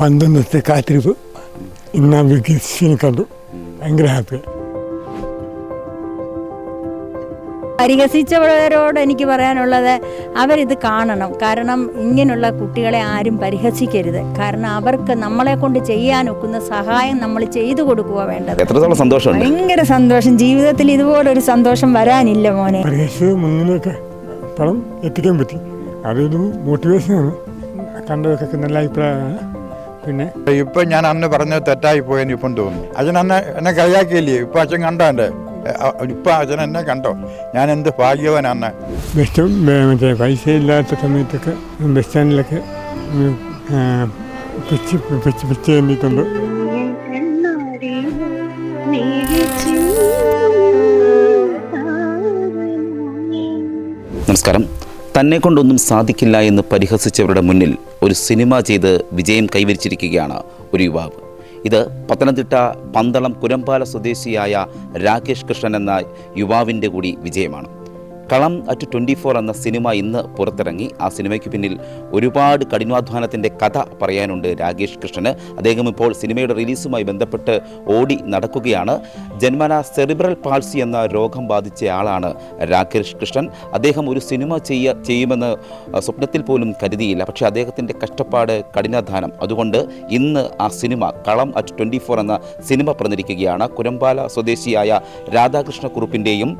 പന്ത്രണ്ടത്തെ കാത്തിരിപ്പ് ഇന്ന് വികസിനെ കണ്ടു. ഭയങ്കര ഹാപ്പി പരിഹസിച്ചവരോട് എനിക്ക് പറയാനുള്ളത് അവരിത് കാണണം. കാരണം ഇങ്ങനെയുള്ള കുട്ടികളെ ആരും പരിഹസിക്കരുത്. കാരണം അവർക്ക് നമ്മളെ കൊണ്ട് ചെയ്യാൻ ഒക്കുന്ന സഹായം നമ്മൾ ചെയ്തു കൊടുക്കുക വേണ്ടത്. എത്രത്തോളം സന്തോഷമുണ്ട്? ഭയങ്കര സന്തോഷം. ജീവിതത്തിൽ ഇതുപോലൊരു സന്തോഷം വരാനില്ല മോനെ. പരിഹസിച്ച് മുന്നിലേക്ക് പണം എത്തിക്കാൻ പറ്റി. അതൊരു മോട്ടിവേഷനാണ് കണ്ടവർക്കൊക്കെ നല്ല അഭിപ്രായമാണ്. പിന്നെ? ഇപ്പൊ ഞാൻ അന്ന് പറഞ്ഞ തെറ്റായി പോയെന്ന് ഇപ്പം തോന്നുന്നു. അച്ഛൻ അന്ന് എന്നെ കളിയാക്കിയില്ലേ? ഇപ്പൊ അച്ഛൻ കണ്ടോ എന്റെ ഇപ്പൊ അച്ഛൻ എന്നെ കണ്ടോ? ഞാൻ എന്ത് ഭാഗ്യവനാണ് മറ്റേ പൈസ ഇല്ലാത്ത സമയത്തൊക്കെ ബസ് സ്റ്റാൻഡിലൊക്കെ ഉം, ആ, പിച്ച് പിച്ച് പിച്ച് തന്നിട്ടുണ്ട് നമസ്കാരം. തന്നെ കൊണ്ടൊന്നും സാധിക്കില്ല എന്ന് പരിഹസിച്ചവരുടെ മുന്നിൽ ഒരു സിനിമ ചെയ്ത് വിജയം കൈവരിച്ചിരിക്കുകയാണ് ഒരു യുവാവ്. ഇത് പത്തനംതിട്ട പന്തളം കുരമ്പാല സ്വദേശിയായ രാകേഷ് കൃഷ്ണൻ എന്ന യുവാവിന്റെ കൂടി വിജയമാണ്. കളം അറ്റ് ട്വന്റി ഫോർ എന്ന സിനിമ ഇന്ന് പുറത്തിറങ്ങി. ആ സിനിമയ്ക്ക് പിന്നിൽ ഒരുപാട് കഠിനാധ്വാനത്തിന്റെ കഥ പറയാനുണ്ട് രാകേഷ് കൃഷ്ണന്. അദ്ദേഹം ഇപ്പോൾ സിനിമയുടെ റിലീസുമായി ബന്ധപ്പെട്ട് ഓടി നടക്കുകയാണ്. ജന്മന സെറിബ്രൽ പാൾസി എന്ന രോഗം ബാധിച്ച ആളാണ് രാകേഷ് കൃഷ്ണൻ. അദ്ദേഹം ഒരു സിനിമ ചെയ്യ ചെയ്യുമെന്ന് സ്വപ്നത്തിൽ പോലും കരുതിയില്ല. പക്ഷേ അദ്ദേഹത്തിന്റെ കഷ്ടപ്പാട് കഠിനാധ്വാനം അതുകൊണ്ട് ഇന്ന് ആ സിനിമ കളം അറ്റ് ട്വന്റി ഫോർ എന്ന സിനിമ പറഞ്ഞിരിക്കുകയാണ് കുരമ്പാല സ്വദേശിയായ രാധാകൃഷ്ണ കുറുപ്പിന്റെയും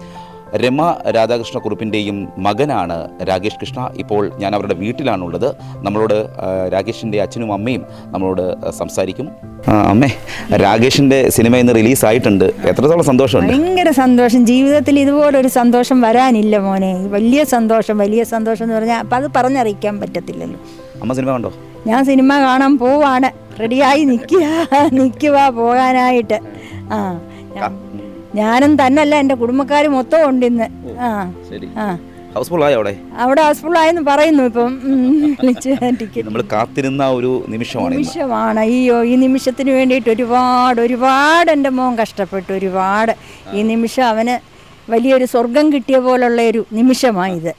രമ രാധാകൃഷ്ണ കുറുപ്പിന്റെയും മകനാണ് രാകേഷ് കൃഷ്ണ. ഇപ്പോൾ ഞാൻ അവരുടെ വീട്ടിലാണുള്ളത്. നമ്മളോട് രാകേഷിന്റെ അച്ഛനും അമ്മയും നമ്മളോട് സംസാരിക്കും. അമ്മേ രാകേഷിന്റെ സിനിമ ഇന്ന് റിലീസായിട്ടുണ്ട്. എത്രത്തോളം സന്തോഷമുണ്ട്? ഭയങ്കര സന്തോഷം. ജീവിതത്തിൽ ഇതുപോലൊരു സന്തോഷം വരാനില്ല മോനെ. വലിയ സന്തോഷം വലിയ സന്തോഷം എന്ന് പറഞ്ഞാൽ അപ്പം അത് പറഞ്ഞറിയിക്കാൻ പറ്റത്തില്ലല്ലോ. അമ്മ സിനിമ കണ്ടോ? ഞാൻ സിനിമ കാണാൻ പോവാണ്. റെഡിയായി നിൽക്കുക നിൽക്കുക പോകാനായിട്ട്. ആ ഞാനും തന്നല്ല എന്റെ കുടുംബക്കാർ മൊത്തം ഉണ്ട് ഇന്ന് ആ ശരി. ആ. ഹൗസ്ഫുൾ ആയോ അവിടെ? അവിടെ ഹൗസ്ഫുള്ളായെന്ന് പറയുന്നു ഇപ്പം. നമ്മൾ കാത്തിരുന്ന ഒരു നിമിഷമാണ് നിമിഷമാണ്. അയ്യോ ഈ നിമിഷത്തിന് വേണ്ടിയിട്ട് ഒരുപാട് ഒരുപാട് എന്റെ മോൻ കഷ്ടപ്പെട്ടു. ഒരുപാട്. ഈ നിമിഷം അവന് വലിയൊരു സ്വർഗം കിട്ടിയ പോലുള്ള ഒരു നിമിഷമായത്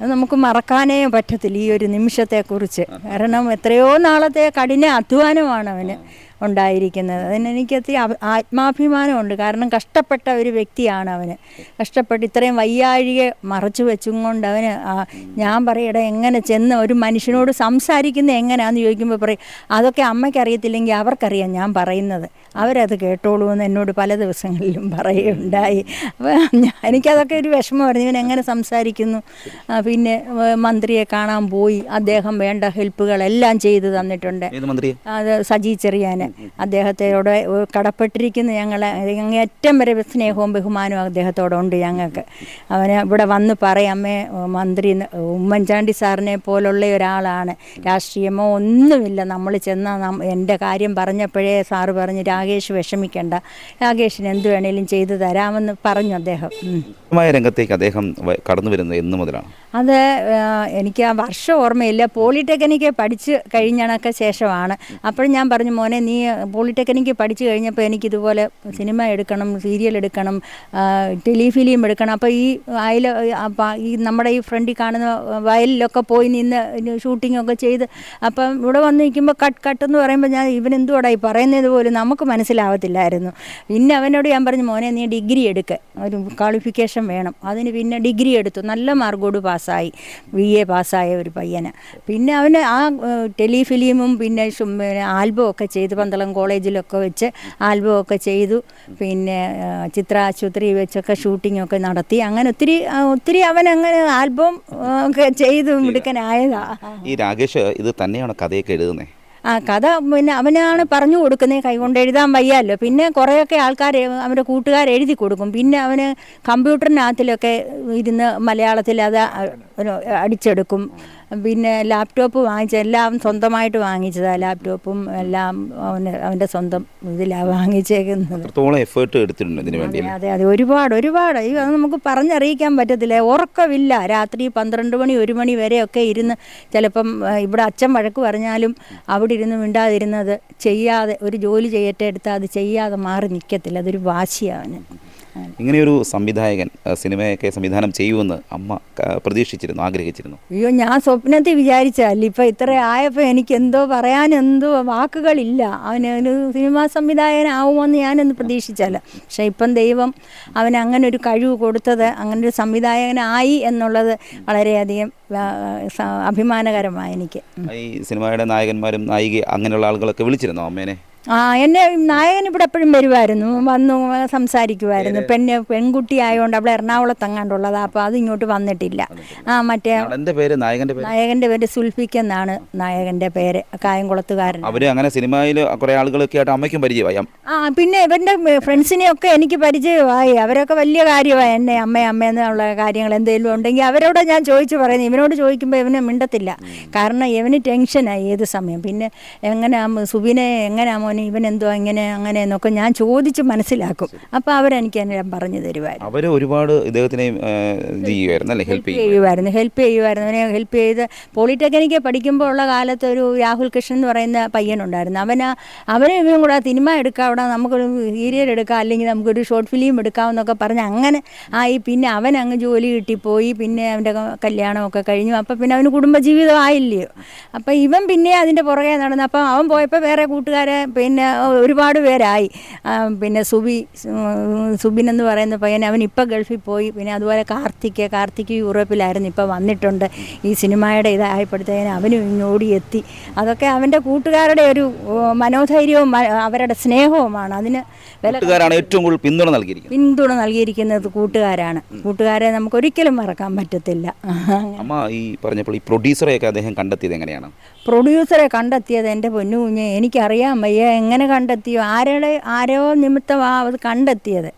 അത് നമുക്ക് മറക്കാനേ പറ്റത്തില്ല ഈ ഒരു നിമിഷത്തെക്കുറിച്ച്. കാരണം എത്രയോ നാളത്തെ കഠിന അധ്വാനമാണ് അവന്. ഉണ്ടായിരിക്കുന്നത്. അതിന് എനിക്ക് ഒത്തിരി അഭ- ആത്മാഭിമാനമുണ്ട്. കാരണം കഷ്ടപ്പെട്ട ഒരു വ്യക്തിയാണ് അവന്. കഷ്ടപ്പെട്ട് ഇത്രയും വയ്യാഴിക മറച്ചു വെച്ചും കൊണ്ട് അവന് ഞാൻ പറയട എങ്ങനെ ചെന്ന് ഒരു മനുഷ്യനോട് സംസാരിക്കുന്നത് എങ്ങനെയാണെന്ന് ചോദിക്കുമ്പോൾ പറയും അതൊക്കെ അമ്മയ്ക്കറിയത്തില്ലെങ്കിൽ അവർക്കറിയാം ഞാൻ പറയുന്നത്. അവരത് കേട്ടോളൂ എന്ന് എന്നോട് പല ദിവസങ്ങളിലും പറയുകയുണ്ടായി അപ്പോൾ എനിക്കതൊക്കെ ഒരു വിഷമമായിരുന്നു. ഇവൻ എങ്ങനെ സംസാരിക്കുന്നു? പിന്നെ മന്ത്രിയെ കാണാൻ പോയി. അദ്ദേഹം വേണ്ട ഹെൽപ്പുകളെല്ലാം ചെയ്തു തന്നിട്ടുണ്ട്. അത് സജി അദ്ദേഹത്തോട് കടപ്പെട്ടിരിക്കുന്ന ഞങ്ങൾ ഏറ്റവും വരെ സ്നേഹവും ബഹുമാനവും അദ്ദേഹത്തോടുണ്ട് ഞങ്ങൾക്ക്. അവന് ഇവിടെ വന്ന് പറയും അമ്മേ മന്ത്രി ഉമ്മൻചാണ്ടി സാറിനെ പോലുള്ള ഒരാളാണ്. രാഷ്ട്രീയമോ ഒന്നുമില്ല. നമ്മൾ ചെന്ന എന്റെ കാര്യം പറഞ്ഞപ്പോഴേ സാറ് പറഞ്ഞ് രാകേഷ് വിഷമിക്കേണ്ട. രാകേഷിന് എന്ത് വേണേലും ചെയ്തു തരാമെന്ന് പറഞ്ഞു അദ്ദേഹം. രംഗത്തേക്ക് അദ്ദേഹം കടന്നു വരുന്നത് എന്ന് മുതലാണ്. അത് എനിക്ക് ആ വർഷം ഓർമ്മയില്ല. പോളിടെക്നിക്ക് പഠിച്ച് കഴിഞ്ഞണൊക്കെ ശേഷമാണ്. അപ്പോഴും ഞാൻ പറഞ്ഞു മോനെ നീ പോളിടെക്നിക്ക് പഠിച്ചു കഴിഞ്ഞപ്പോൾ എനിക്കിതുപോലെ സിനിമ എടുക്കണം സീരിയൽ എടുക്കണം ടെലിഫിലിം എടുക്കണം. അപ്പോൾ ഈ അപ്പം ഈ നമ്മുടെ ഈ ഫ്രണ്ടിൽ കാണുന്ന വയലിലൊക്കെ പോയി നിന്ന് ഷൂട്ടിങ്ങൊക്കെ ചെയ്ത് അപ്പം ഇവിടെ വന്ന് നിൽക്കുമ്പോൾ കട്ട് കട്ട് എന്ന് പറയുമ്പോൾ ഞാൻ ഇവനെന്തുവാടാ ഈ പറയുന്നത് പോലും നമുക്ക് മനസ്സിലാവത്തില്ലായിരുന്നു. പിന്നെ അവനോട് ഞാൻ പറഞ്ഞു മോനെ നീ ഡിഗ്രി എടുക്ക. ഒരു ക്വാളിഫിക്കേഷൻ വേണം. അതിന് പിന്നെ ഡിഗ്രി എടുത്തു. നല്ല മാർക്കോട് പാസ്സായി ബി എ പാസ്സായ ഒരു പയ്യന്. പിന്നെ അവന് ആ ടെലിഫിലിമും പിന്നെ ആൽബമൊക്കെ പിന്നെ ആൽബം ഒക്കെ ചെയ്ത് പന്തളം കോളേജിലൊക്കെ വെച്ച് ആൽബം ഒക്കെ ചെയ്തു. പിന്നെ ചിത്ര ആശുപത്രി വെച്ചൊക്കെ ഷൂട്ടിങ്ങൊക്കെ നടത്തി. അങ്ങനെ ഒത്തിരി ഒത്തിരി അവൻ അങ്ങനെ ആൽബം ഒക്കെ ചെയ്തു മിടുക്കനായതാ. ഈ രാകേഷ് ഇത് തന്നെയാണ് കഥയൊക്കെ എഴുതുന്നത് ആ കഥ പിന്നെ അവനാണ് പറഞ്ഞു കൊടുക്കുന്നത് കൈകൊണ്ട് എഴുതാൻ വയ്യാമല്ലോ പിന്നെ കുറേയൊക്കെ ആൾക്കാർ അവന്റെ കൂട്ടുകാർ എഴുതി കൊടുക്കും. പിന്നെ അവന് കമ്പ്യൂട്ടറിനകത്തിലൊക്കെ ഇരുന്ന് മലയാളത്തിൽ അത് അടിച്ചെടുക്കും. പിന്നെ ലാപ്ടോപ്പ് വാങ്ങിച്ച എല്ലാം സ്വന്തമായിട്ട് വാങ്ങിച്ചതാണ് ലാപ്ടോപ്പും എല്ലാം അവന് അവന്റെ സ്വന്തം ഇതിലാണ് വാങ്ങിച്ചേക്കുന്നത്. എഫേർട്ട് എടുത്തിട്ടുണ്ട് ഇതിന് വേണ്ടി അതെ അതെ. ഒരുപാട് ഒരുപാട്. ഈ അത് നമുക്ക് പറഞ്ഞറിയിക്കാൻ പറ്റത്തില്ല. ഉറക്കമില്ല. രാത്രി പന്ത്രണ്ട് മണി ഒരു മണി വരെയൊക്കെ ഇരുന്ന് ചിലപ്പം ഇവിടെ അച്ഛൻ വഴക്ക് പറഞ്ഞാലും അവിടെ ഇരുന്ന് മിണ്ടാതിരുന്നത് ചെയ്യാതെ ഒരു ജോലി ചെയ്യട്ടെ എടുത്താൽ അത് ചെയ്യാതെ മാറി നിൽക്കത്തില്ല അതൊരു വാശിയാണ്. ഇങ്ങനെയൊരു സംവിധായകൻ സിനിമയൊക്കെ സംവിധാനം ചെയ്യുമെന്ന് അമ്മ പ്രതീക്ഷിച്ചിരുന്നു ആഗ്രഹിച്ചിരുന്നു. അയ്യോ ഞാൻ സ്വപ്നത്തിൽ വിചാരിച്ചല്ല ഇപ്പം ഇത്ര ആയപ്പോൾ എനിക്ക് എന്തോ പറയാൻ എന്തോ വാക്കുകളില്ല. അവന് ഒരു സിനിമാ സംവിധായകനാവുമെന്ന് ഞാനൊന്ന് പ്രതീക്ഷിച്ചല്ല. പക്ഷെ ഇപ്പം ദൈവം അവന് അങ്ങനെ ഒരു കഴിവ് കൊടുത്തത് അങ്ങനെ ഒരു സംവിധായകനായി എന്നുള്ളത് വളരെയധികം അഭിമാനകരമായി എനിക്ക്. ഈ സിനിമയുടെ നായകന്മാരും നായിക അങ്ങനെയുള്ള ആളുകളൊക്കെ വിളിച്ചിരുന്നോ അമ്മേനെ? ആ എന്നെ നായകൻ ഇവിടെ എപ്പോഴും വരുമായിരുന്നു വന്നു സംസാരിക്കുമായിരുന്നു പെണ്ണ് പെൺകുട്ടി ആയതുകൊണ്ട് അവിടെ എറണാകുളത്ത് അങ്ങാണ്ടുള്ളതാ അപ്പോൾ അത് ഇങ്ങോട്ട് വന്നിട്ടില്ല. ആ മറ്റേ പേര് നായകന്റെ പേര്? നായകന്റെ പേര് സുൽഫിക്ക് എന്നാണ് നായകന്റെ പേര്. കായംകുളത്തുകാരൻ. അവർ അങ്ങനെ സിനിമയിൽ കുറെ ആളുകളൊക്കെ ആയിട്ട് അമ്മയ്ക്കും പരിചയമായി. ആ പിന്നെ ഇവന്റെ ഫ്രണ്ട്സിനെയൊക്കെ എനിക്ക് പരിചയമായി. അവരൊക്കെ വലിയ കാര്യമായി. എന്നെ അമ്മ അമ്മയെന്നുള്ള കാര്യങ്ങൾ എന്തെങ്കിലും ഉണ്ടെങ്കിൽ അവരോട് ഞാൻ ചോദിച്ചു പറയുന്നത് ഇവനോട് ചോദിക്കുമ്പോൾ ഇവനെ മിണ്ടത്തില്ല. കാരണം ഇവന് ടെൻഷനായി ഏത് സമയം. പിന്നെ എങ്ങനെയാ സുബിനെ എങ്ങനെയാ മോനെ ഇവൻ എന്തോ ഇങ്ങനെ അങ്ങനെ എന്നൊക്കെ ഞാൻ ചോദിച്ച് മനസ്സിലാക്കും. അപ്പോൾ അവരെനിക്ക് എല്ലാം പറഞ്ഞു തരുമായിരുന്നു അവർ ഒരുപാട് ഇദ്ദേഹത്തിനെ ചെയ്യുമായിരുന്നു അല്ലേ? ഹെൽപ്പ് ചെയ്യും ചെയ്യുമായിരുന്നു ഹെൽപ്പ് ചെയ്യുമായിരുന്നു അവനെ ഹെൽപ്പ് ചെയ്ത് പോളിടെക്നിക്ക് പഠിക്കുമ്പോൾ ഉള്ള കാലത്ത് ഒരു രാഹുൽ കൃഷ്ണൻ എന്ന് പറയുന്ന പയ്യനുണ്ടായിരുന്നു. അവന് അവനെ ഇവനും കൂടെ സിനിമ എടുക്കാം അവിടെ നമുക്കൊരു സീരിയൽ എടുക്കാം അല്ലെങ്കിൽ നമുക്കൊരു ഷോർട്ട് ഫിലിം എടുക്കാം എന്നൊക്കെ പറഞ്ഞ് അങ്ങനെ ആയി. പിന്നെ അവൻ അങ്ങ് ജോലി കിട്ടിപ്പോയി പിന്നെ അവന്റെ കല്യാണമൊക്കെ കഴിഞ്ഞു. അപ്പം പിന്നെ അവന് കുടുംബജീവിതം ആയില്ലയോ. അപ്പം ഇവൻ പിന്നെ അതിന്റെ പുറകെ നടന്നു അപ്പം അവൻ പോയപ്പോൾ വേറെ കൂട്ടുകാരെ പിന്നെ ഒരുപാട് പേരായി. പിന്നെ സുബി സുബിൻ എന്ന് പറയുന്ന പയ്യൻ അവൻ ഇപ്പം ഗൾഫിൽ പോയി. പിന്നെ അതുപോലെ കാർത്തിക് കാർത്തിക് യൂറോപ്പിലായിരുന്നു ഇപ്പോൾ വന്നിട്ടുണ്ട്. ഈ സിനിമയുടെ ഇതായപ്പോഴത്തേന് അവനും ഇങ്ങോട്ട് എത്തി. അതൊക്കെ അവന്റെ കൂട്ടുകാരുടെ ഒരു മനോധൈര്യവും അവരുടെ സ്നേഹവുമാണ്. അതിന് വിലക്കാരാണ് കൂട്ടുകാരാണ് ഏറ്റവും കൂടുതൽ പിന്തുണ നൽകിയിരിക്കുന്നത്. പിന്തുണ നൽകിയിരിക്കുന്നത് കൂട്ടുകാരാണ്. കൂട്ടുകാരെ നമുക്ക് ഒരിക്കലും മറക്കാൻ പറ്റത്തില്ല. അമ്മ ഈ പറഞ്ഞപ്പോൾ ഈ പ്രൊഡ്യൂസറെയൊക്കെ അദ്ദേഹം കണ്ടെത്തിയത് എങ്ങനെയാണ്? പ്രൊഡ്യൂസറെ കണ്ടെത്തിയത് എന്റെ പൊന്നു കുഞ്ഞ്. എനിക്കറിയാൻ വയ്യ എങ്ങനെ കണ്ടെത്തിയോ ആരുടെ ആരോ നിമിത്തമാണ് അത് കണ്ടെത്തിയത്.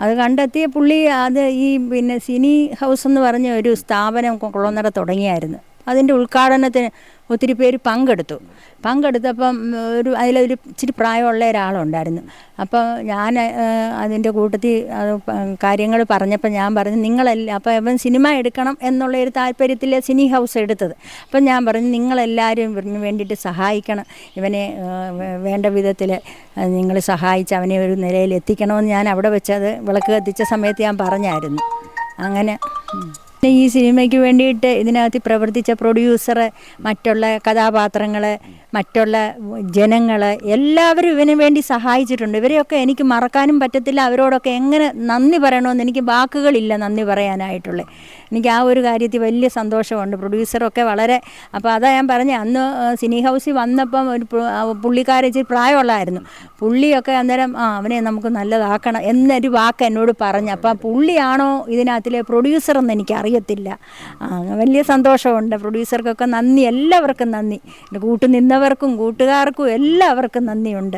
അത് കണ്ടെത്തിയ പുള്ളി അത് ഈ പിന്നെ സിനി ഹൗസ് എന്ന് പറഞ്ഞ ഒരു സ്ഥാപനം കൊള്ളുന്നിട തുടങ്ങിയായിരുന്നു. അതിന്റെ ഉദ്ഘാടനത്തിന് ഒത്തിരി പേര് പങ്കെടുത്തു. പങ്കെടുത്തപ്പം ഒരു അതിലൊരു ഇച്ചിരി പ്രായമുള്ള ഒരാളുണ്ടായിരുന്നു. അപ്പോൾ ഞാൻ അതിന്റെ കൂട്ടത്തിൽ കാര്യങ്ങൾ പറഞ്ഞപ്പോൾ ഞാൻ പറഞ്ഞു നിങ്ങളെല്ലാം അപ്പോൾ അവൻ സിനിമ എടുക്കണം എന്നുള്ള ഒരു താല്പര്യത്തിൽ സിനി ഹൗസ് എടുത്തത്. അപ്പം ഞാൻ പറഞ്ഞു നിങ്ങളെല്ലാവരും ഇവന് വേണ്ടിയിട്ട് സഹായിക്കണം. ഇവനെ വേണ്ട വിധത്തിൽ നിങ്ങൾ സഹായിച്ച് അവനെ ഒരു നിലയിൽ എത്തിക്കണമെന്ന് ഞാൻ അവിടെ വെച്ചത് വിളക്ക് കത്തിച്ച സമയത്ത് ഞാൻ പറഞ്ഞായിരുന്നു. അങ്ങനെ ഈ സിനിമയ്ക്ക് വേണ്ടിയിട്ട് ഇതിനകത്ത് പ്രവർത്തിച്ച പ്രൊഡ്യൂസർ മറ്റുള്ള കഥാപാത്രങ്ങൾ മറ്റുള്ള ജനങ്ങൾ എല്ലാവരും ഇവന് വേണ്ടി സഹായിച്ചിട്ടുണ്ട്. ഇവരെയൊക്കെ എനിക്ക് മറക്കാനും പറ്റത്തില്ല. അവരോടൊക്കെ എങ്ങനെ നന്ദി പറയണമെന്ന് എനിക്ക് വാക്കുകളില്ല നന്ദി പറയാനായിട്ടുള്ളത് എനിക്ക് ആ ഒരു കാര്യത്തിൽ വലിയ സന്തോഷമുണ്ട്. പ്രൊഡ്യൂസറൊക്കെ വളരെ അപ്പോൾ അതാ ഞാൻ പറഞ്ഞ അന്ന് സിനി ഹൗസിൽ വന്നപ്പം ഒരു പുള്ളിക്കാരൻ ഇച്ചിരി പ്രായമുള്ളായിരുന്നു. പുള്ളിയൊക്കെ അന്നേരം ആ അവനെ നമുക്ക് നല്ലതാക്കണം എന്നൊരു വാക്ക് എന്നോട് പറഞ്ഞു. അപ്പം പുള്ളിയാണോ ഇതിനകത്തിലെ പ്രൊഡ്യൂസർ എന്ന് എനിക്ക് അറിയത്തില്ല വലിയ സന്തോഷമുണ്ട്. പ്രൊഡ്യൂസർക്കൊക്കെ നന്ദി. എല്ലാവർക്കും നന്ദി. എന്റെ കൂട്ടു നിന്നവർക്കും കൂട്ടുകാർക്കും എല്ലാവർക്കും നന്ദിയുണ്ട്.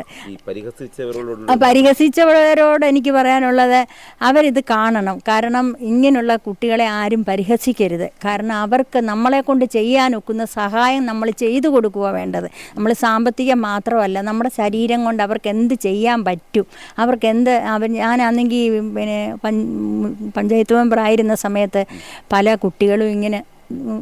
പരിഹസിച്ചവരോട് എനിക്ക് പറയാനുള്ളത് അവരിത് കാണണം. കാരണം ഇങ്ങനെയുള്ള കുട്ടികളെ ആരും പരിഹസിക്കരുത്. കാരണം അവർക്ക് നമ്മളെ കൊണ്ട് ചെയ്യാൻ ഒക്കുന്ന സഹായം നമ്മൾ ചെയ്തു കൊടുക്കുക വേണ്ടത്. നമ്മൾ സാമ്പത്തികം മാത്രമല്ല നമ്മുടെ ശരീരം കൊണ്ട് അവർക്ക് എന്ത് ചെയ്യാൻ പറ്റും? അവർക്ക് എന്ത് അവർ ഞാനാണെങ്കിൽ പിന്നെ പഞ്ചായത്ത് മെമ്പറായിരുന്ന സമയത്ത് പല കുട്ടികളും ഇങ്ങനെ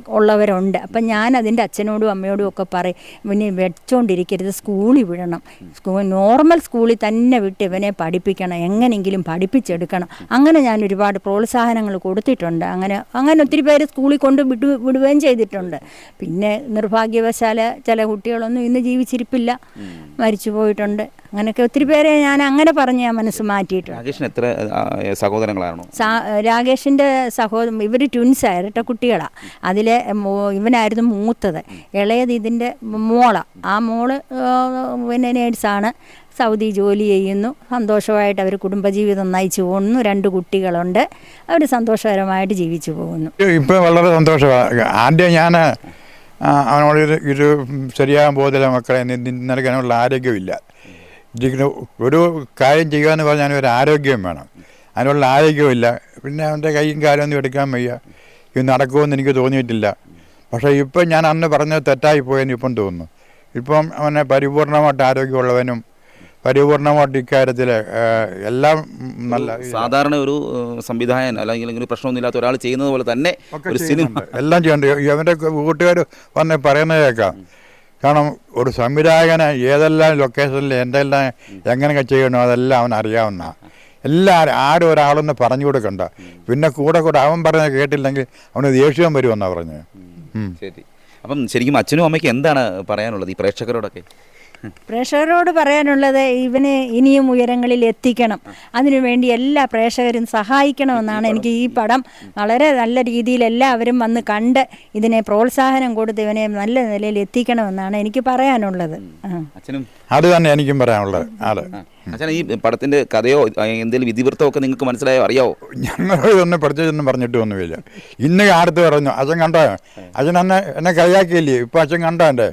ഉള്ളവരുണ്ട്. അപ്പം ഞാൻ അതിന്റെ അച്ഛനോടും അമ്മയോടും ഒക്കെ പറയും ഇവനെ വെച്ചോണ്ടിരിക്കരുത് സ്കൂളിൽ വിടണം. സ്കൂൾ നോർമൽ സ്കൂളിൽ തന്നെ വിട്ട് ഇവനെ പഠിപ്പിക്കണം എങ്ങനെയെങ്കിലും പഠിപ്പിച്ചെടുക്കണം. അങ്ങനെ ഞാൻ ഒരുപാട് പ്രോത്സാഹനങ്ങൾ കൊടുത്തിട്ടുണ്ട്. അങ്ങനെ അങ്ങനെ ഒത്തിരി പേര് സ്കൂളിൽ കൊണ്ട് വിടു വിടുകയും ചെയ്തിട്ടുണ്ട്. പിന്നെ നിർഭാഗ്യവശാല ചില കുട്ടികളൊന്നും ഇന്ന് ജീവിച്ചിരിപ്പില്ല. മരിച്ചു പോയിട്ടുണ്ട്. അങ്ങനെയൊക്കെ ഒത്തിരി പേരെ ഞാൻ അങ്ങനെ പറഞ്ഞ് ഞാൻ മനസ്സ് മാറ്റിയിട്ടുണ്ട്. രാകേഷിന് എത്ര സഹോദരങ്ങളാണോ? രാകേഷിന്റെ സഹോദരൻ ഇവർ ട്വിൻസ് ഇരട്ട കുട്ടികളാണ് അതിലെ ഇവനായിരുന്നു മൂത്തത്. ഇളയത് ഇതിന്റെ മോള. ആ മോൾ പിന്നെ നേഴ്സാണ് സൗദി ജോലി ചെയ്യുന്നു. സന്തോഷമായിട്ട് അവർ കുടുംബജീവിതം നയിച്ചു പോകുന്നു. രണ്ട് കുട്ടികളുണ്ട്. അവർ സന്തോഷകരമായിട്ട് ജീവിച്ചു പോകുന്നു. ഇപ്പം വളരെ സന്തോഷമാണ് ആദ്യം ഞാൻ അവനോട് ഇത് ഇത് ശരിയാകാൻ പോകുന്നില്ല മക്കളെ. നിനക്ക് അതിനുള്ള ആരോഗ്യമില്ല. ഇതിന് ഒരു കാര്യം ചെയ്യുക എന്ന് പറഞ്ഞാൽ ഒരു ആരോഗ്യം വേണം. അതിനുള്ള ആരോഗ്യമില്ല പിന്നെ അവന്റെ കൈയും കാലം ഒന്നും എടുക്കാൻ വയ്യ. ഇത് നടക്കുമെന്ന് എനിക്ക് തോന്നിയിട്ടില്ല. പക്ഷേ ഇപ്പം ഞാൻ അന്ന് പറഞ്ഞത് തെറ്റായി പോയെന്ന് ഇപ്പം തോന്നുന്നു. ഇപ്പം അവനെ പരിപൂർണമായിട്ട് ആരോഗ്യമുള്ളവനും പരിപൂർണമായിട്ട് ഇക്കാര്യത്തിൽ എല്ലാം നല്ല സാധാരണ ഒരു സംവിധായകൻ അല്ലെങ്കിൽ ഒരു പ്രശ്നമൊന്നുമില്ലാത്ത ഒരാൾ ചെയ്യുന്നത് പോലെ തന്നെ ഒരു സിനിമ. എല്ലാം ചെയ്യണ്ടേ അവന്റെ കൂട്ടുകാർ വന്ന് പറയുന്നത് കേൾക്കാം. കാരണം ഒരു സംവിധായകന് ഏതെല്ലാം ലൊക്കേഷനിൽ എന്തെല്ലാം എങ്ങനെയൊക്കെ ചെയ്യണോ അതെല്ലാം അവൻ അറിയാവുന്ന. എല്ലാവരും ആരും ഒരാളൊന്ന് പറഞ്ഞു കൊടുക്കണ്ട. പിന്നെ കൂടെ കൂടെ അവൻ പറഞ്ഞ കേട്ടില്ലെങ്കിൽ അവന് ദേഷ്യം വരുമെന്നാണ് പറഞ്ഞത്. ശരി. അപ്പം ശരിക്കും അച്ഛനും അമ്മയ്ക്ക് എന്താണ് പറയാനുള്ളത് ഈ പ്രേക്ഷകരോടൊക്കെ? പ്രേക്ഷകരോട് പറയാനുള്ളത് ഇവനെ ഇനിയും ഉയരങ്ങളിൽ എത്തിക്കണം. അതിനുവേണ്ടി എല്ലാ പ്രേക്ഷകരും സഹായിക്കണമെന്നാണ് എനിക്ക് ഈ പടം. വളരെ നല്ല രീതിയിൽ എല്ലാവരും വന്ന് കണ്ട് ഇതിനെ പ്രോത്സാഹനം കൊടുത്ത് ഇവനെ നല്ല നിലയിൽ എത്തിക്കണമെന്നാണ് എനിക്ക് പറയാനുള്ളത്. അച്ഛനും അത് തന്നെ എനിക്കും പറയാനുള്ളത്. അതെ അച്ഛൻ ഈ പടത്തിന്റെ കഥയോ എന്തെങ്കിലും വിധിവൃത്തമൊക്കെ ഒക്കെ നിങ്ങൾക്ക് മനസ്സിലായോ? അറിയാവോ? ഞങ്ങൾ ഇതൊന്നും പഠിച്ചതൊന്നും പറഞ്ഞിട്ട് ഒന്നുമില്ല. ഇന്ന് അടുത്ത് പറഞ്ഞു അച്ഛൻ കണ്ടോ? അച്ഛൻ എന്നെ എന്നെ കളിയാക്കിയില്ലേ? ഇപ്പൊ അച്ഛൻ കണ്ടോ എന്റെ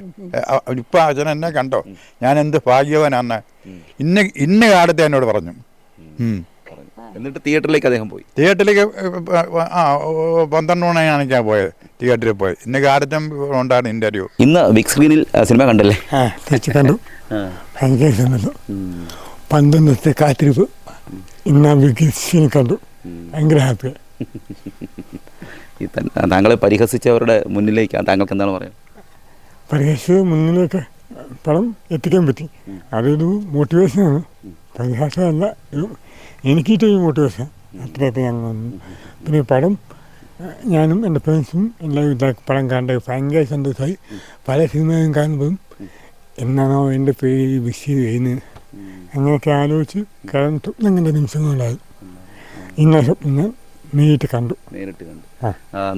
ഇപ്പൊ അച്ഛൻ എന്നെ കണ്ടോ? ഞാൻ എന്ത് ഭാഗ്യവാനാന്ന്. ഇന്ന് ഇന്ന് കാലത്ത് എന്നോട് പറഞ്ഞു. എന്നിട്ട് തിയേറ്ററിലേക്ക് അദ്ദേഹം പോയി. തിയേറ്ററിലേക്ക് ആ പന്ത്രണ്ട് മണിയാണ് ഞാൻ പോയത്. തിയേറ്ററിൽ പോയത്. ഇന്ന് കാലത്തും ഉണ്ടായിരുന്നു ഇന്റർവ്യൂ ഇന്ന് ബിഗ് സ്ക്രീനിൽ സിനിമ കണ്ടല്ലേ? കണ്ടു. ഭയങ്കര പന്ത്രണ്ടത്തെ കാത്തിരിപ്പ്. ഇന്ന് സ്ക്രീനിൽ കണ്ടു. ഭയങ്കര ഹാപ്പി താങ്കളെ പരിഹസിച്ചവരുടെ മുന്നിലേക്ക് താങ്കൾക്ക് എന്താണ് പറയുന്നത് പരിഹാസ മുന്നിലേക്ക് പടം എത്തിക്കാൻ പറ്റി. അതൊരു മോട്ടിവേഷനാണ് പരിഹാസമല്ല. ഒരു എനിക്കിട്ടൊരു മോട്ടിവേഷൻ അത്രയൊക്കെ ഞങ്ങൾ വന്നു. പിന്നെ പടം ഞാനും എന്റെ ഫ്രണ്ട്സും എല്ലാവരും ഇതാക്കി പടം കണ്ട് ഭയങ്കര സന്തോഷമായി പല സിനിമയും കാണുമ്പോഴും എന്നാണോ എന്റെ പേര് വിഷ് ചെയ്യുന്നത് അങ്ങനെയൊക്കെ ആലോചിച്ച് കാരണം സ്വപ്നങ്ങളുടെ നിമിഷങ്ങളുണ്ടായി ഇന്ന സ്വപ്നം ഞാൻ നേരിട്ട് കണ്ടു. നേരിട്ട് കണ്ടു.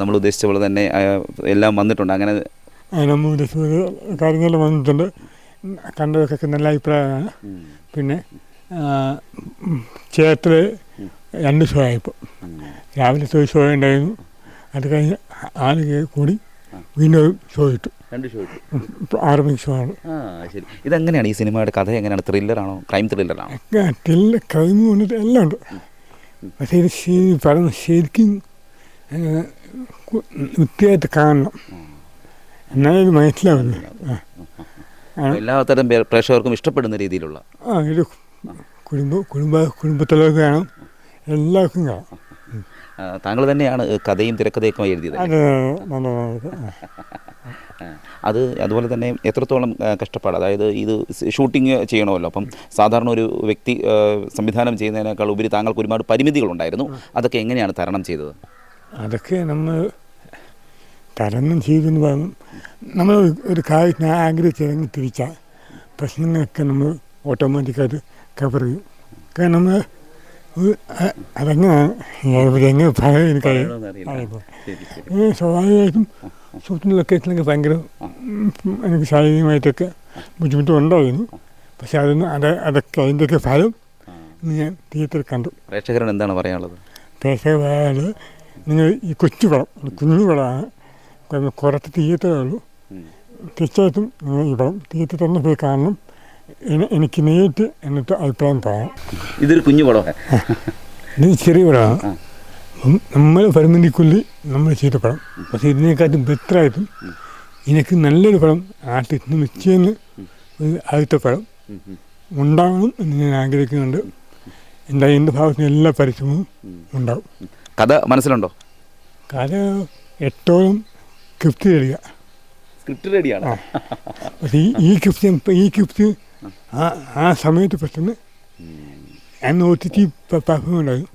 നമ്മൾ ഉദ്ദേശിച്ച പോലെ തന്നെ എല്ലാം വന്നിട്ടുണ്ട്. അങ്ങനെ നമ്മൾ ഉദ്ദേശിച്ച കാര്യങ്ങൾ വന്നിട്ടുണ്ട്. കണ്ടതൊക്കെ നല്ല അഭിപ്രായമാണ്. പിന്നെ ചേർത്തിൽ രണ്ട് ഷോ ആയപ്പോൾ. രാവിലെ ഷോ ഷോ ഉണ്ടായിരുന്നു. അത് കഴിഞ്ഞ് ആറ് കൂടി വീണ്ടും ഷോ ഇട്ടു. രണ്ട് ഷോ ഇപ്പോൾ ആറ് മണി ഷോ ആണ്. ആ ശരി. ഇതെങ്ങനെയാണ് ഈ സിനിമയുടെ കഥ? എങ്ങനെയാണ്? ത്രില്ലറാണോ? ക്രൈം ത്രില്ലറാണോ? ത്രില്ലർ ക്രൈം വന്നിട്ട് എല്ലാം ഉണ്ട്. പക്ഷേ ഇത് ശരി പറഞ്ഞ ശരിക്കും വൃത്തിയായിട്ട് കാണണം. എന്നാലേ ഇത് ആ. എല്ലാത്തരം പ്രേക്ഷകർക്കും ഇഷ്ടപ്പെടുന്ന രീതിയിലുള്ള. ആ ഇത് കുടുംബ കുടുംബ കുടുംബത്തിലൊക്കെ കാണും. എല്ലാവർക്കും കാണാം. താങ്കൾ തന്നെയാണ് കഥയും തിരക്കഥയൊക്കെ എഴുതിയത് അത് അതുപോലെ തന്നെ എത്രത്തോളം കഷ്ടപ്പാട്. അതായത് ഇത് ഷൂട്ടിങ് ചെയ്യണമല്ലോ. അപ്പം സാധാരണ ഒരു വ്യക്തി സംവിധാനം ചെയ്യുന്നതിനേക്കാൾ ഉപരി താങ്കൾക്ക് ഒരുപാട് പരിമിതികളുണ്ടായിരുന്നു. അതൊക്കെ എങ്ങനെയാണ് തരണം ചെയ്തത്? അതൊക്കെ നമ്മൾ തരണം ചെയ്തെന്ന് പറഞ്ഞു. നമ്മൾ ഒരു കാര്യത്തിന് ആഗ്രഹിച്ചിറങ്ങി തിരിച്ചാൽ പ്രശ്നങ്ങളൊക്കെ നമ്മൾ ഓട്ടോമാറ്റിക്കായിട്ട് കവർ ചെയ്യും. കാരണം നമ്മൾ അതെങ്ങനെയാണ് എങ്ങനെ പറയാൻ എനിക്കറിയാം സ്വാഭാവികമായിട്ടും ഷൂട്ടിംഗ് ലൊക്കേഷനിലൊക്കെ ഭയങ്കര എനിക്ക് ശാരീരികമായിട്ടൊക്കെ ബുദ്ധിമുട്ട് ഉണ്ടായിരുന്നു പക്ഷെ അതൊന്നും അത് അതൊക്കെ അതിന്റെയൊക്കെ ഫലം ഞാൻ തിയേറ്ററിൽ കണ്ടു. പ്രേക്ഷകരോട് എന്താണ് പറയാനുള്ളത്? പേശവാൽ നിങ്ങൾ ഈ കൊച്ചു പടം കുഞ്ഞു പടമാണ് കുറച്ച് തിയേറ്ററേ ഉള്ളൂ. തീർച്ചയായിട്ടും ഇപ്പം ഈ പടം തന്നെ പോയി കാണണം. എനി- എനിക്ക് നേരിട്ട് എന്നിട്ട് അഭിപ്രായം പറയാം. ഇതൊരു കുഞ്ഞു പടമാണ് ഇത് ചെറിയ പടമാണ് നമ്മൾ പരിമിതിക്കുള്ളിൽ നമ്മൾ ചെയ്ത പടം പക്ഷേ ഇതിനെക്കാട്ടും ബെറ്ററായിട്ടും എനിക്ക് നല്ലൊരു പടം ആർട്ടിസ്റ്റിന് നിശ്ചയെന്ന് ഒരു ആദ്യത്തെ പടം ഉണ്ടാകണം എന്ന് ഞാൻ ആഗ്രഹിക്കുന്നുണ്ട്. എന്താ എന്റെ ഭാഗത്ത് എല്ലാ പരിശ്രമവും ഉണ്ടാവും. കഥ മനസ്സിലുണ്ടോ? കഥ എട്ടോളം ക്രിപ്റ്റ് എഴുതുക സ്ക്രിപ്റ്റ് റെഡിയാണ്. പക്ഷേ ഈ ഈ ക്രിപ്റ്റ് ഈ ക്രിപ്റ്റ് ആ ആ സമയത്ത് പെട്ടെന്ന് അന്ന് ഒ ടി ടി ഉണ്ടായിരുന്നു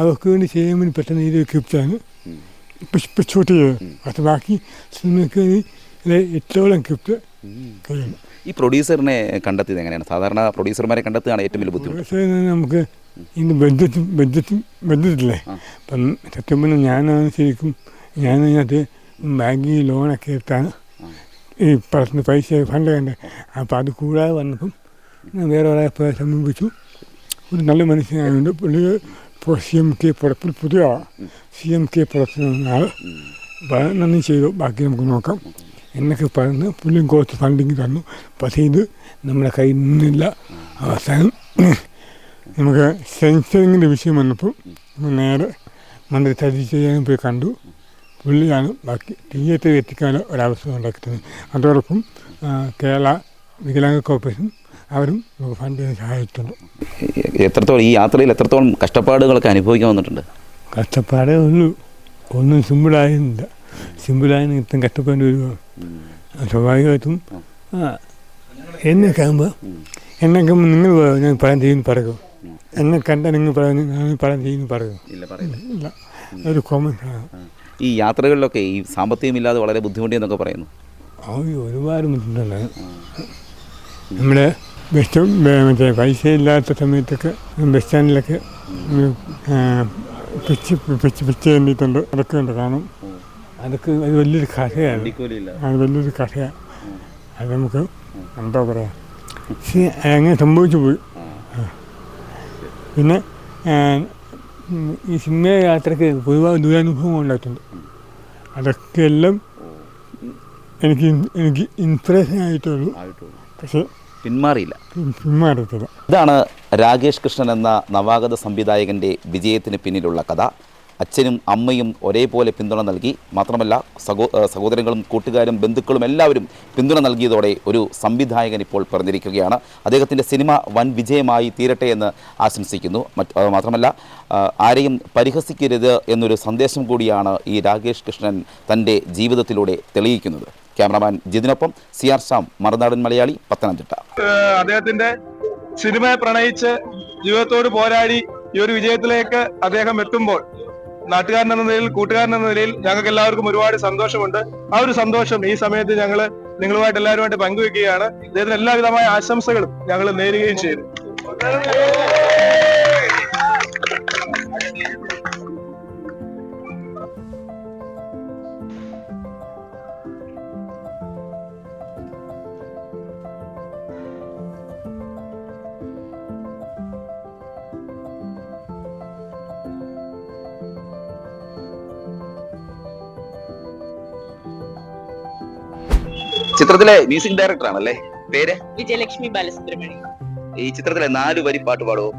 അവർക്ക് വേണ്ടി ചെയ്യാൻ വേണ്ടി പെട്ടെന്ന് ഈ ക്രിപ്റ്റാണ് ഷൂട്ട് ചെയ്തത് പക്ഷെ ബാക്കി സിനിമയ്ക്ക് എട്ടോളം ക്രിപ്റ്റ് കഴിയുന്നു ഈ പ്രൊഡ്യൂസറിനെ കണ്ടെത്തിയത് എങ്ങനെയാണ്? സാധാരണ പ്രൊഡ്യൂസർമാരെ കണ്ടെത്തുകയാണ് ഏറ്റവും വലിയ ബുദ്ധിമുട്ട്. നമുക്ക് ഇന്ന് ബന്ധത്തും ബന്ധത്തും ബഡ്ജറ്റില്ലേ? അപ്പം സത്യം പറഞ്ഞാൽ ഞാനാണ് ശരിക്കും ഞാൻ അതിനകത്ത് ബാങ്കിൽ ലോണൊക്കെ എടുത്താണ് ഈ പടത്തിന് പൈസ ഫണ്ട് വേണ്ടത് അപ്പോൾ അത് കൂടാതെ വന്നപ്പം ഞാൻ വേറെ ഒരാളെ സമീപിച്ചു. ഒരു നല്ല മനുഷ്യനായതുകൊണ്ട് പുള്ളി ഇപ്പോൾ സി എം കെ പുറത്തിൽ പുതിയ സി എം കെ പുറത്തിൽ ആൾ നന്ദി ചെയ്തു. ബാക്കി നമുക്ക് നോക്കാം. എന്നൊക്കെ പറഞ്ഞ് പുള്ളിയും കുറച്ച് ഫണ്ടിങ് തന്നു. പക്ഷേ ഇത് നമ്മുടെ കയ്യിൽ നിന്നില്ല. അവസാനം നമുക്ക് സെൻസറിങ്ങിന്റെ വിഷയം വന്നപ്പോൾ നേരെ മന്ത്രി സജി ചെയ്യാനും പോയി കണ്ടു. പുള്ളിയാണ് ബാക്കി തിയേറ്ററിൽ എത്തിക്കാൻ ഒരവസ്ഥ ഉണ്ടാക്കുന്നത് അതോടൊപ്പം കേരള വികലാംഗ കോർപ്പറേഷൻ അവരും ഫണ്ട് ചെയ്യാൻ സഹായിച്ചിട്ടുണ്ട്. എത്രത്തോളം ഈ യാത്രയിൽ എത്രത്തോളം കഷ്ടപ്പാടുകളൊക്കെ അനുഭവിക്കാൻ വന്നിട്ടുണ്ട്? കഷ്ടപ്പാടേ ഒന്നും ഒന്നും സിമ്പിളായിരുന്നില്ല സിമ്പിളായ നിമിത്തം കഷ്ടപ്പെടേണ്ടി വരുമോ? സ്വാഭാവികമായിട്ടും എന്നെ എന്നൊക്കെ എന്നെ എന്നൊക്കെ ആകുമ്പോൾ നിങ്ങൾ ഞാൻ പറയാൻ ചെയ്യുന്നു പറയുമോ എന്നെ കണ്ട നിങ്ങൾ പറയുന്നു ഞാൻ പറയാൻ ചെയ്യുന്നു പറയുന്നു ഇല്ല ഒരു ആ. ഈ യാത്രകളിലൊക്കെ ഈ സാമ്പത്തികമില്ലാതെ വളരെ ബുദ്ധിമുട്ടിയെന്നൊക്കെ പറയുന്നു. ആ ഒരുപാട് നമ്മുടെ ബസ് മറ്റേ പൈസ ഇല്ലാത്ത സമയത്തൊക്കെ ബസ് സ്റ്റാൻഡിലൊക്കെ പിച്ച് പിച്ച് പിച്ച് വേണ്ടിയിട്ടുണ്ട് അതൊക്കെ ഉണ്ട് കാണും. അതൊക്കെ അത് വലിയൊരു കഥയാണ്. അത് വലിയൊരു കഥയാണ് അത് നമുക്ക് എന്താ പറയുക പക്ഷേ അങ്ങനെ സംഭവിച്ചു പോയി. പിന്നെ ഈ സിനിമ യാത്രയ്ക്ക് ഒരുപാട് ദുരനുഭവം ഉണ്ടായിട്ടുണ്ട്. അതൊക്കെ എല്ലാം എനിക്ക് എനിക്ക് ഇൻസ്പിറേഷൻ ആയിട്ടുള്ളൂ. ആയിട്ടുള്ളൂ. പക്ഷേ പിന്മാറിയില്ല. പിന്മാറത്തില്ല ഇതാണ് രാകേഷ് കൃഷ്ണൻ എന്ന നവാഗത സംവിധായകന്റെ വിജയത്തിന് പിന്നിലുള്ള കഥ. അച്ഛനും അമ്മയും ഒരേപോലെ പിന്തുണ നൽകി. മാത്രമല്ല സഹോ സഹോദരങ്ങളും കൂട്ടുകാരും ബന്ധുക്കളും എല്ലാവരും പിന്തുണ നൽകിയതോടെ ഒരു സംവിധായകൻ ഇപ്പോൾ പറഞ്ഞിരിക്കുകയാണ് അദ്ദേഹത്തിന്റെ സിനിമ വൻ വിജയമായി തീരട്ടെ എന്ന് ആശംസിക്കുന്നു. മാത്രമല്ല ആരെയും പരിഹസിക്കരുത് എന്നൊരു സന്ദേശം കൂടിയാണ് ഈ രാകേഷ് കൃഷ്ണൻ തന്റെ ജീവിതത്തിലൂടെ തെളിയിക്കുന്നത്. ക്യാമറാമാൻ ജിതിനൊപ്പം സി ആർ ശ്യാം മറുനാടൻ മലയാളി പത്തനംതിട്ട. അദ്ദേഹത്തിന്റെ സിനിമയെ പ്രണയിച്ച് ജീവിതത്തോട് പോരാടി ഈ ഒരു വിജയത്തിലേക്ക് അദ്ദേഹം എത്തുമ്പോൾ നാട്ടുകാരൻ എന്ന നിലയിൽ കൂട്ടുകാരൻ എന്ന നിലയിൽ ഞങ്ങൾക്ക് എല്ലാവർക്കും ഒരുപാട് സന്തോഷമുണ്ട്. ആ ഒരു സന്തോഷം ഈ സമയത്ത് ഞങ്ങൾ നിങ്ങളുമായിട്ട് എല്ലാവരുമായിട്ട് പങ്കുവെക്കുകയാണ്. അദ്ദേഹത്തിന് എല്ലാവിധമായ ആശംസകളും ഞങ്ങൾ നേരുകയും ചെയ്തു. ചിത്രത്തിലെ മ്യൂസിക് ഡയറക്ടർ ആണല്ലേ? പേര്? വിജയലക്ഷ്മി ബാലസുബ്രഹ്മണ്യം. ഈ ചിത്രത്തിലെ നാല് വരി പാട്ട് പാടുവോ?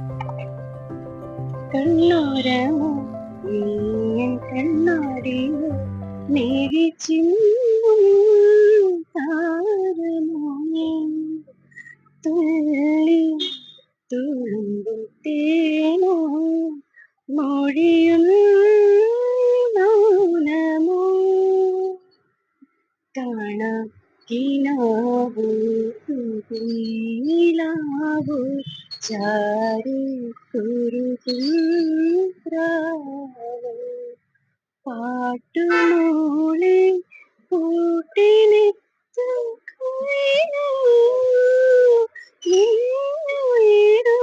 തുളുമ്പും തേനോ മൊഴിയും കിനാവൂ നീലാവൂ ചാരി കുരുതീന്ദ്രാവൂ പാട്ടുമോളെ കൂട്ടിനെത്ത കുയിലൂ നിന്നുയരൂ